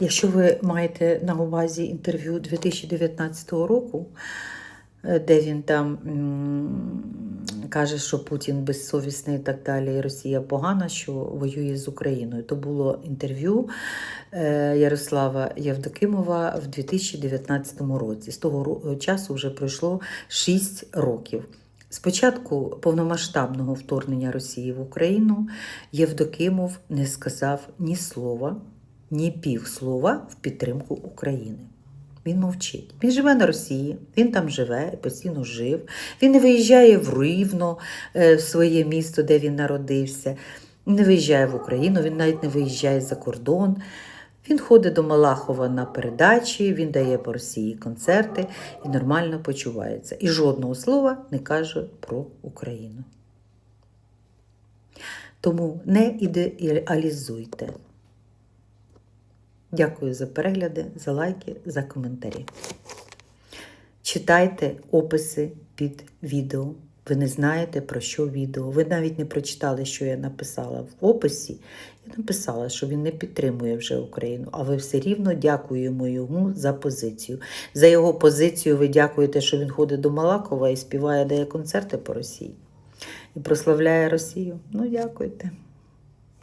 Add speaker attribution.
Speaker 1: Якщо ви маєте на увазі інтерв'ю 2019 року, е, де він там каже, що Путін безсовісний і так далі, і Росія погана, що воює з Україною, то було інтерв'ю е, Ярослава Євдокимова в 2019 році. З того часу вже пройшло 6 років. Спочатку повномасштабного вторгнення Росії в Україну Євдокимов не сказав ні слова, ні півслова в підтримку України. Він мовчить. Він живе на Росії, він там живе, постійно жив. Він не виїжджає в Рівно, е, в своє місто, де він народився, не виїжджає в Україну, він навіть не виїжджає за кордон. Він ходить до Малахова на передачі, він дає по Росії концерти і нормально почувається. І жодного слова не каже про Україну. Тому не ідеалізуйте. Дякую за перегляди, за лайки, за коментарі. Читайте описи під відео. Ви не знаєте, про що відео. Ви навіть не прочитали, що я написала в описі. Я написала, що він не підтримує вже Україну, а ви все рівно дякуємо йому за позицію. За його позицію ви дякуєте, що він ходить до Малакова і співає, дає концерти по Росії. І прославляє Росію. Ну, дякуйте.